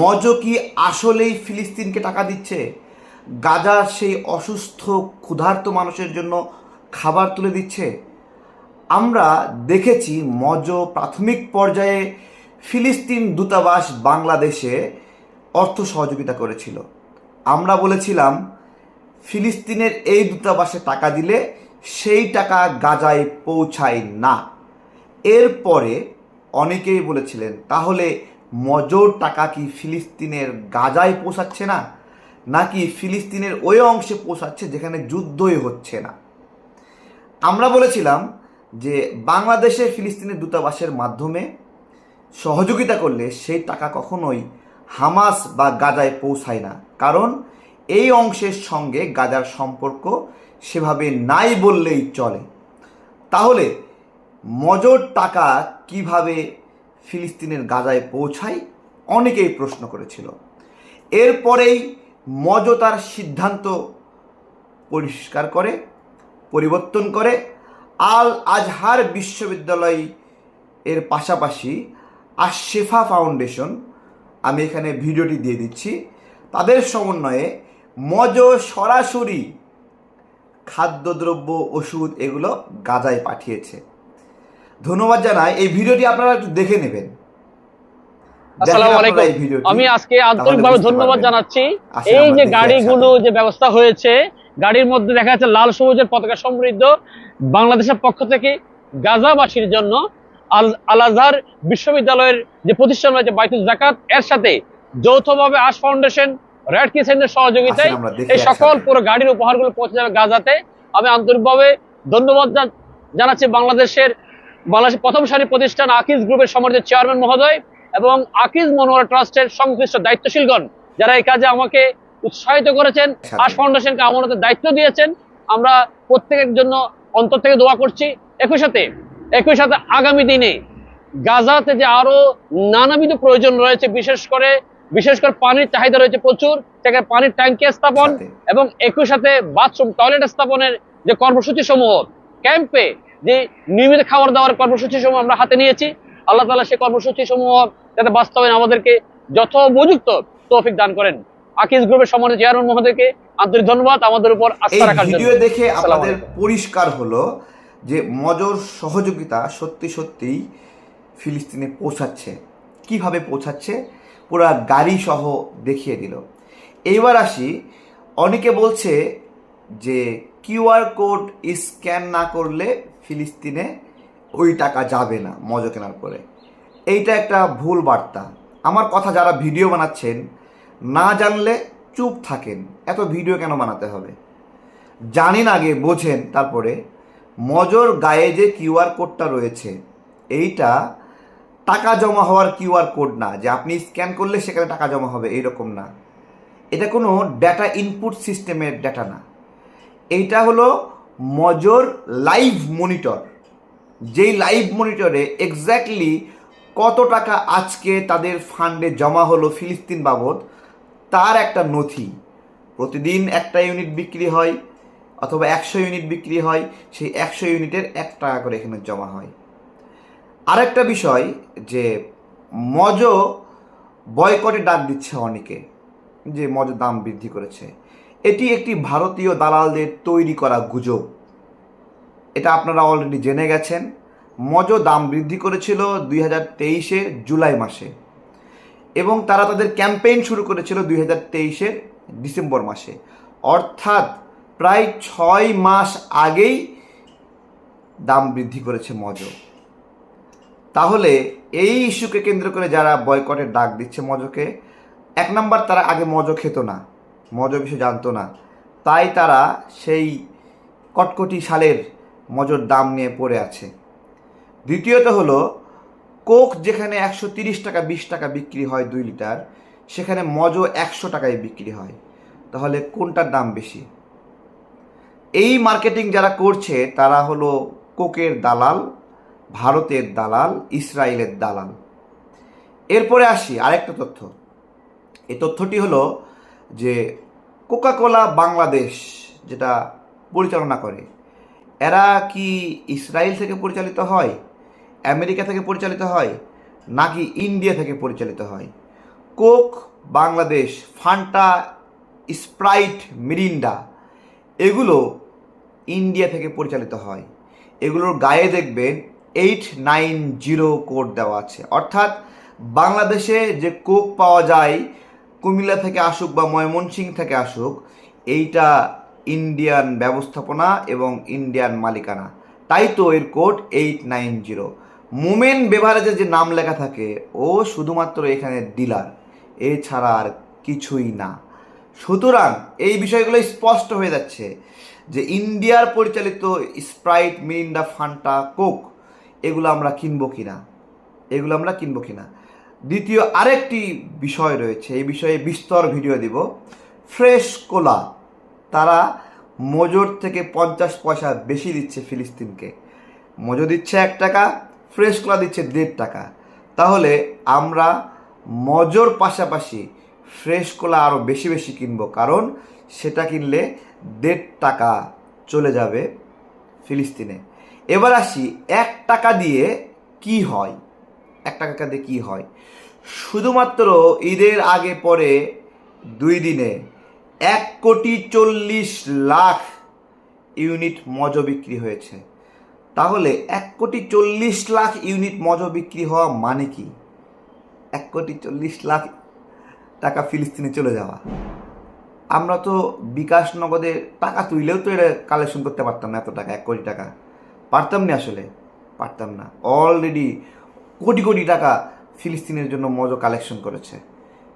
মজ কি আসলেই ফিলিস্তিনকে টাকা দিচ্ছে? গাজার সেই অসুস্থ, ক্ষুধার্ত মানুষের জন্য খাবার তুলে দিচ্ছে। আমরা দেখেছি মজ প্রাথমিক পর্যায়ে ফিলিস্তিন দূতাবাস বাংলাদেশে অর্থ সহযোগিতা করেছিল। আমরা বলেছিলাম, ফিলিস্তিনের এই দূতাবাসে টাকা দিলে সেই টাকা গাজায় পৌঁছায় না। এরপরে অনেকেই বলেছিলেন, তাহলে মজর টাকা কি ফিলিস্তিনের গাজায় পৌঁছাচ্ছে না? নাকি ফিলিস্তিনের ওই অংশে পৌঁছাচ্ছে যেখানে যুদ্ধই হচ্ছে না? আমরা বলেছিলাম যে বাংলাদেশে ফিলিস্তিনের দূতাবাসের মাধ্যমে সহযোগিতা করলে সেই টাকা কখনোই হামাস বা গাজায় পৌঁছায় না। কারণ এই অংশের সঙ্গে গাজার সম্পর্ক সেভাবে নাই বললেই চলে। তাহলে মজর টাকা কীভাবে ফিলিস্তিনের গাজায় পৌঁছায় অনেকেই প্রশ্ন করেছিল। এরপরেই মজ তার সিদ্ধান্ত পরিষ্কার করে, পরিবর্তন করে। আল আজহার বিশ্ববিদ্যালয় এর পাশাপাশি আশেফা ফাউন্ডেশন, আমি এখানে ভিডিওটি দিয়ে দিচ্ছি, তাদের সমন্বয়ে মজ সরাসরি খাদ্যদ্রব্য, ওষুধ এগুলো গাজায় পাঠিয়েছে। ধন্যবাদ জানাই। এই ভিডিওটি আপনারা একটু দেখে নেবেন। আসসালামু আলাইকুম। আমি আজকে আন্তরিকভাবে ধন্যবাদ জানাচ্ছি। এই যে গাড়িগুলো যে ব্যবস্থা হয়েছে গাড়ির মধ্যে দেখা যাচ্ছে লাল সবুজের পতাকা সমৃদ্ধ। বাংলাদেশের পক্ষ থেকে গাজাবাসীর জন্য আল আজহার বিশ্ববিদ্যালয়ের যে প্রতিষ্ঠান রয়েছে বাইতুল জাকাত এর সাথে যৌথভাবে আশ ফাউন্ডেশন রেড ক্রিসেন্টের সহযোগিতায় এই সকল পুরো গাড়ির উপহারগুলো পৌঁছে যাবে গাজাতে। আমি আন্তরিকভাবে ধন্যবাদ জানাচ্ছি বাংলাদেশের বাংলাদেশের প্রথম সারির প্রতিষ্ঠান আকিজ গ্রুপের সমর্থিত চেয়ারম্যান মহোদয় এবং আকিজ মনোহর ট্রাস্টের সংশ্লিষ্ট দায়িত্বশীলগণ যারা এই কাজে আমাকে উৎসাহিত করেছেন। আশ ফাউন্ডেশনকে আমানতের দায়িত্ব দিয়েছেন। আমরা প্রত্যেকের জন্য অন্তর থেকে দোয়া করছি। একই সাথে একই সাথে আগামী দিনে গাজাতে যে আরও নানাবিধ প্রয়োজন রয়েছে বিশেষ করে বিশেষ করে পানির চাহিদা রয়েছে প্রচুর সেখানে পানির ট্যাঙ্কি স্থাপন এবং একই সাথে বাথরুম টয়লেট স্থাপনের যে কর্মসূচি সমূহ ক্যাম্পে যে নিয়মিত খাবার দাবার কর্মসূচি সমূহ আমরা হাতে নিয়েছি আল্লাহ তালা সেই কর্মসূচি সমূহ যাতে বাস্তবায়ন আমাদেরকে যথোপযুক্ত তৌফিক দান করেন। আকিজ গ্রুপের সম্মানিত চেয়ারম্যান মহোদয়কে আন্তরিক ধন্যবাদ আমাদের উপর আস্থা রাখার জন্য। ভিডিও দেখে আপনাদের পরিষ্কার হলো যে মজর সহযোগিতা সত্যি সত্যিই ফিলিস্তিনে পৌঁছাচ্ছে। কীভাবে পৌঁছাচ্ছে? পুরা গাড়ি সহ দেখিয়ে দিল। এইবার আসি অনেকে বলছে যে কিউআর কোড স্ক্যান না করলে ফিলিস্তিনে ওই টাকা যাবে না মজা কেনার পরে। এইটা একটা ভুল বার্তা। আমার কথা যারা ভিডিও বানাচ্ছেন, না জানলে চুপ থাকেন। এত ভিডিও কেন বানাতে হবে? জানেন আগে, বোঝেন তারপরে। মজর গায়ে যে কিউআর কোডটা রয়েছে, এইটা টাকা জমা হওয়ার কিউআর কোড না। যে আপনি স্ক্যান করলে সেখানে টাকা জমা হবে, এইরকম না। এটা কোনো ডেটা ইনপুট সিস্টেমের ডেটা না। এইটা হলো মজর লাইভ মনিটর। যেই লাইভ মনিটরে এক্স্যাক্টলি কত টাকা আজকে তাদের ফান্ডে জমা হলো ফিলিস্তিন বাবদ, তার একটা নথি। প্রতিদিন একটা ইউনিট বিক্রি হয়, অথবা একশো ইউনিট বিক্রি হয়, সেই একশো ইউনিটের এক টাকা করে এখানে জমা হয়। আরেকটা বিষয় যে মজ বয়কটে ডাক দিচ্ছে অনেকে, যে মজ দাম বৃদ্ধি করেছে। এটি একটি ভারতীয় দালালদের তৈরি করা গুজব। এটা আপনারা অলরেডি জেনে গেছেন। মজ দাম বৃদ্ধি করেছিল দুই হাজার তেইশে জুলাই মাসে এবং তারা তাদের ক্যাম্পেইন শুরু করেছিল দুই হাজার তেইশের ডিসেম্বর মাসে। অর্থাৎ প্রায় ছয় মাস আগেই দাম বৃদ্ধি করেছে মজ। তাহলে এই ইস্যুকে কেন্দ্র করে যারা বয়কটের ডাক দিচ্ছে মজকে, এক নাম্বার তারা আগে মজো খেত না। মজ বিষয়ে জানতো না। তাই তারা সেই কটকটি সালের মজর দাম নিয়ে পড়ে আছে। দ্বিতীয়ত হলো, কোক যেখানে একশো তিরিশ টাকা, বিশ টাকা বিক্রি হয় দুই লিটার, সেখানে মজ একশো টাকায় বিক্রি হয়। তাহলে কোনটার দাম বেশি? এই মার্কেটিং যারা করছে, তারা হলো কোকের দালাল, ভারতের দালাল, ইসরায়েলের দালাল। এরপরে আসি আরেকটা তথ্য। এই তথ্যটি হলো যে কোকাকোলা বাংলাদেশ যেটা পরিচালনা করে, এরা কি ইসরায়েল থেকে পরিচালিত হয়, আমেরিকা থেকে পরিচালিত হয়, নাকি ইন্ডিয়া থেকে পরিচালিত হয়? Coke, Bangladesh, Fanta, Sprite, Mirinda, এগুলো ইন্ডিয়া থেকে পরিচালিত হয়। এগুলোর গায়ে দেখবেন এইট নাইন জিরো কোড দেওয়া আছে। অর্থাৎ বাংলাদেশে যে কোক পাওয়া যায় কুমিল্লা থেকে আসুক বা ময়মনসিংহ থেকে আসুক, এইটা ইন্ডিয়ান ব্যবস্থাপনা এবং ইন্ডিয়ান মালিকানা। তাই তো এর code eight nine zero. Momen বেভারেজের যে নাম লেখা থাকে, ও শুধুমাত্র এখানে ডিলার। এছাড়া আর কিছুই না। সুতরাং এই বিষয়গুলো স্পষ্ট হয়ে যাচ্ছে যে ইন্ডিয়ার পরিচালিত স্প্রাইট মিরিন্ডা ফান্টা কোক, এগুলো আমরা কিনবো কিনা? এগুলো আমরা কিনবো কিনা? দ্বিতীয় আরেকটি বিষয় রয়েছে, এই বিষয়ে বিস্তর ভিডিও দিব। ফ্রেশ কোলা, তারা মজুর থেকে পঞ্চাশ পয়সা বেশি দিচ্ছে ফিলিস্তিনকে। মজুর দিচ্ছে এক টাকা, ফ্রেশ কোলা দিচ্ছে দেড় টাকা। তাহলে আমরা মজুর পাশাপাশি ফ্রেশ কোলা আরও বেশি বেশি কিনবো, কারণ সেটা কিনলে দেড় টাকা চলে যাবে ফিলিস্তিনে। এবার আসি, এক টাকা দিয়ে কি হয়? এক টাকা দিয়ে কি হয়? শুধুমাত্র ঈদের আগে পরে দুই দিনে এক কোটি চল্লিশ লাখ ইউনিট মজ বিক্রি হয়েছে। তাহলে এক কোটি চল্লিশ লাখ ইউনিট মজ বিক্রি হওয়া মানে কি? এক কোটি চল্লিশ লাখ টাকা ফিলিস্তিনে চলে যাওয়া। আমরা তো বিকাশ নগদে টাকা তুইলেও তো এটা কালেকশন করতে পারতাম না এত টাকা, এক কোটি টাকা। পারতাম না আসলে? পারতাম না। অলরেডি কোটি কোটি টাকা ফিলিস্তিনের জন্য মজো কালেকশন করেছে।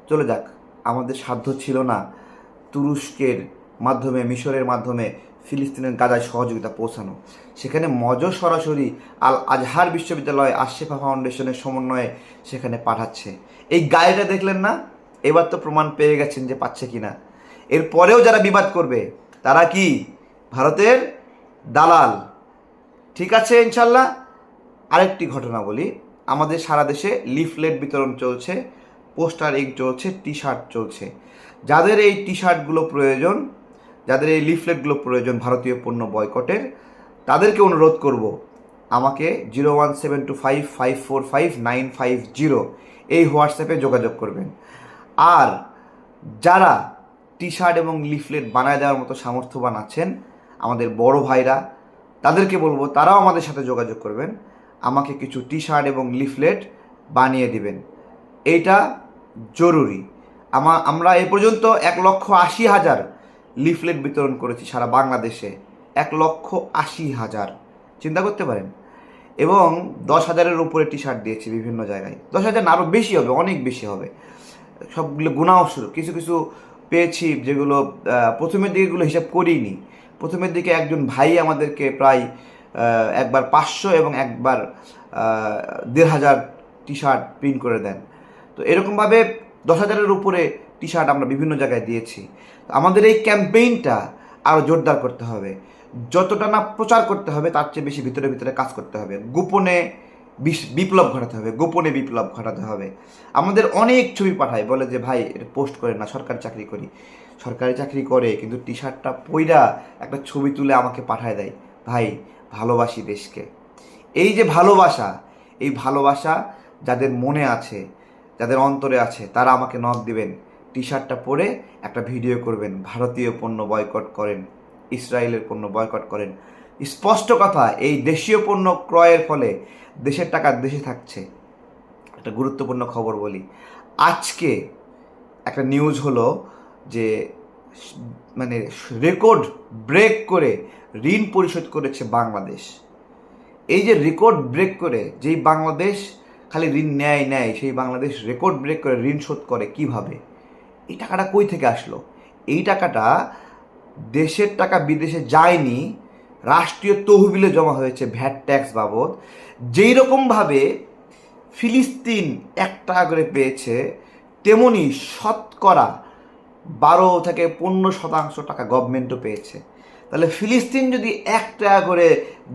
চলে যাক, আমাদের সাধ্য ছিল না তুরস্কের মাধ্যমে, মিশরের মাধ্যমে ফিলিস্তিনের গাজায় সহযোগিতা পৌঁছানো। সেখানে মজো সরাসরি আল আজহার বিশ্ববিদ্যালয় আশেফা ফাউন্ডেশনের সমন্বয়ে সেখানে পাঠাচ্ছে। এই গাড়িটা দেখলেন না? এবার তো প্রমাণ পেয়ে গেছেন যে পাচ্ছে কিনা। এরপরেও যারা বিবাদ করবে, তারা কি? ভারতের দালাল। ঠিক আছে, ইনশাল্লাহ। আরেকটি ঘটনা বলি। আমাদের সারা দেশে লিফলেট বিতরণ চলছে, পোস্টার ইং চলছে টি শার্ট চলছে। যাদের এই টি শার্টগুলো প্রয়োজন, যাদের এই লিফলেটগুলো প্রয়োজন ভারতীয় পণ্য বয়কটের, তাদেরকে অনুরোধ করব, আমাকে zero one seven two five five four five, nine five zero এই হোয়াটসঅ্যাপে যোগাযোগ করবেন। আর যারা টি শার্ট এবং লিফলেট বানায় দেওয়ার মতো সামর্থ্যবান আছেন, আমাদের বড় ভাইরা, তাদেরকে বলব তারাও আমাদের সাথে যোগাযোগ করবেন। আমাকে কিছু টি শার্ট এবং লিফলেট বানিয়ে দিবেন। এইটা জরুরি। আমা আমরা এ পর্যন্ত এক লক্ষ আশি হাজার লিফলেট বিতরণ করেছি সারা বাংলাদেশে। এক লক্ষ আশি হাজার। চিন্তা করতে পারেন। এবং দশ হাজারের উপরে টি শার্ট দিয়েছি বিভিন্ন জায়গায়। দশ হাজার আরও বেশি হবে, অনেক বেশি হবে। সবগুলো গুণাও শুরু। কিছু কিছু পেয়েছি যেগুলো প্রথমের দিকে এগুলো হিসাব করিনি। প্রথমের দিকে একজন ভাই আমাদেরকে প্রায় একবার পাঁচশো এবং একবার দেড় হাজার টি শার্ট প্রিন্ট করে দেন। তো এরকমভাবে দশ হাজারের উপরে টি শার্ট আমরা বিভিন্ন জায়গায় দিয়েছি। আমাদের এই ক্যাম্পেইনটা আরও জোরদার করতে হবে। যতটা না প্রচার করতে হবে, তার চেয়ে বেশি ভিতরে ভিতরে কাজ করতে হবে। গোপনে বিপ্লব ঘটাতে হবে, গোপনে বিপ্লব ঘটাতে হবে। আমাদের অনেক ছবি পাঠায়, বলে যে, ভাই, এটা পোস্ট করে না, সরকারি চাকরি করি। সরকারি চাকরি করে, কিন্তু টি শার্টটা পইরা একটা ছবি তুলে আমাকে পাঠায় দেয়। ভাই ভালোবাসি দেশকে। এই যে ভালোবাসা, এই ভালোবাসা যাদের মনে আছে, যাদের অন্তরে আছে, তারা আমাকে নক দিবেন। টি শার্টটা পরে একটা ভিডিও করবেন, ভারতীয় পণ্য বয়কট করেন, ইসরায়েলের পণ্য বয়কট করেন। স্পষ্ট কথা, এই দেশীয় পণ্য ক্রয়ের ফলে দেশের টাকা দেশে থাকছে। একটা গুরুত্বপূর্ণ খবর বলি। আজকে একটা নিউজ হলো যে মানে রেকর্ড ব্রেক করে ঋণ পরিশোধ করেছে বাংলাদেশ। এই যে রেকর্ড ব্রেক করে, যেই বাংলাদেশ খালি ঋণ নেয় নেয় সেই বাংলাদেশ রেকর্ড ব্রেক করে ঋণ শোধ করে কীভাবে? এই টাকাটা কই থেকে আসলো? এই টাকাটা দেশের টাকা বিদেশে যায়নি, রাষ্ট্রীয় তহবিলে জমা হয়েছে ভ্যাট ট্যাক্স বাবদ। যেই রকমভাবে ফিলিস্তিন এক টাকা করে পেয়েছে, তেমনি শতকরা বারো থেকে পনেরো শতাংশ টাকা গভর্নমেন্টও পেয়েছে। তাহলে ফিলিস্তিন যদি এক টাকা করে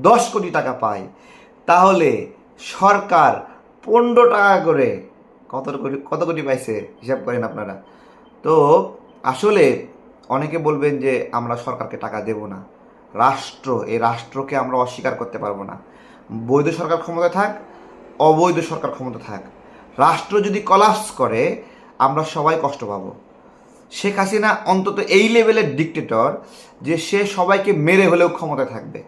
দশ কোটি টাকা পায়, তাহলে সরকার পনেরো টাকা করে কত কোটি কত কোটি পাইছে? হিসাব করেন আপনারা। তো আসলে অনেকে বলবেন যে আমরা সরকারকে টাকা দেব না। রাষ্ট্র, এই রাষ্ট্রকে আমরা অস্বীকার করতে পারব না। বৈধ সরকার ক্ষমতা থাক, অবৈধ সরকার ক্ষমতা থাক। রাষ্ট্র যদি কলাপস করে, আমরা সবাই কষ্ট পাবো। শেখ হাসিনা অন্তত এই লেভেলের ডিক্টেটর যে সে সবাইকে মেরে হলেও ক্ষমতা থাকবে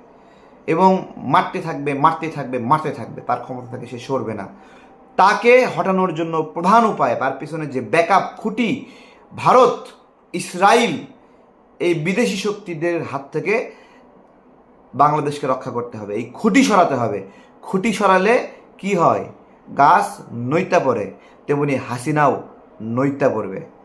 এবং মারতে থাকবে মারতে থাকবে মারতে থাকবে, তার ক্ষমতা থেকে সে সরবে না। তাকে হটানোর জন্য প্রধান উপায়, তার পিছনে যে ব্যাকআপ খুঁটি ভারত ইসরায়েল এই বিদেশি শক্তিদের হাত থেকে বাংলাদেশকে রক্ষা করতে হবে। এই খুঁটি সরাতে হবে। খুঁটি সরালে কি হয়? গাছ নৈতা পড়ে, তেমনি হাসিনাও নৈতা পড়বে।